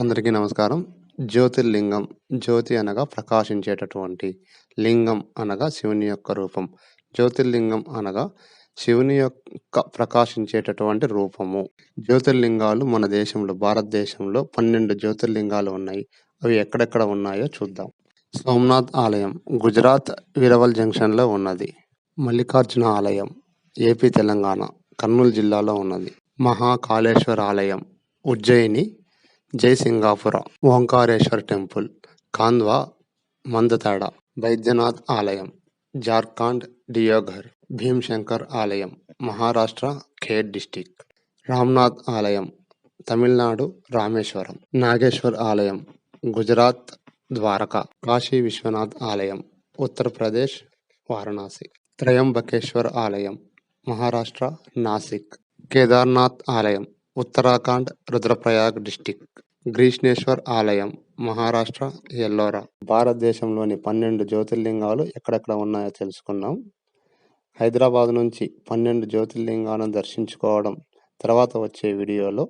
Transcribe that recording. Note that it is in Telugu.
అందరికీ నమస్కారం. జ్యోతిర్లింగం జ్యోతి అనగా ప్రకాశించేటటువంటి, లింగం అనగా శివుని యొక్క రూపం. జ్యోతిర్లింగం అనగా శివుని యొక్క ప్రకాశించేటటువంటి రూపము. జ్యోతిర్లింగాలు మన దేశంలో భారతదేశంలో 12 జ్యోతిర్లింగాలు ఉన్నాయి. అవి ఎక్కడెక్కడ ఉన్నాయో చూద్దాం. సోమనాథ్ ఆలయం గుజరాత్ విరవల్ జంక్షన్‌లో ఉన్నది. మల్లికార్జున ఆలయం ఏపీ, తెలంగాణ కర్నూలు జిల్లాలో ఉన్నది. మహాకాళేశ్వర ఆలయం ఉజ్జయిని, జయసింగాపుర. ఓంకారేశ్వర్ టెంపుల్ కాంద్వా మందతాడ. బైద్యనాథ్ ఆలయం జార్ఖండ్, డియోఘర్. భీంశంకర్ ఆలయం మహారాష్ట్ర, ఖేడ్ డిస్టిక్ రామ్‌నాథ్ ఆలయం తమిళనాడు, రామేశ్వరం. నాగేశ్వర్ ఆలయం గుజరాత్, ద్వారకా. కాశీ విశ్వనాథ్ ఆలయం ఉత్తరప్రదేశ్, వారణాసి. త్రయంబకేశ్వర్ ఆలయం మహారాష్ట్ర, నాసిక్. కేదార్‌నాథ్ ఆలయం ఉత్తరాఖండ్, రుద్రప్రయాగ్ డిస్టిక్ గ్రీష్ణేశ్వర్ ఆలయం మహారాష్ట్ర, ఎల్లోరా. భారతదేశంలోని 12 జ్యోతిర్లింగాలు ఎక్కడెక్కడ ఉన్నాయో తెలుసుకున్నాం. హైదరాబాద్ నుంచి 12 జ్యోతిర్లింగాలను దర్శించుకోవడం తర్వాత వచ్చే వీడియోలో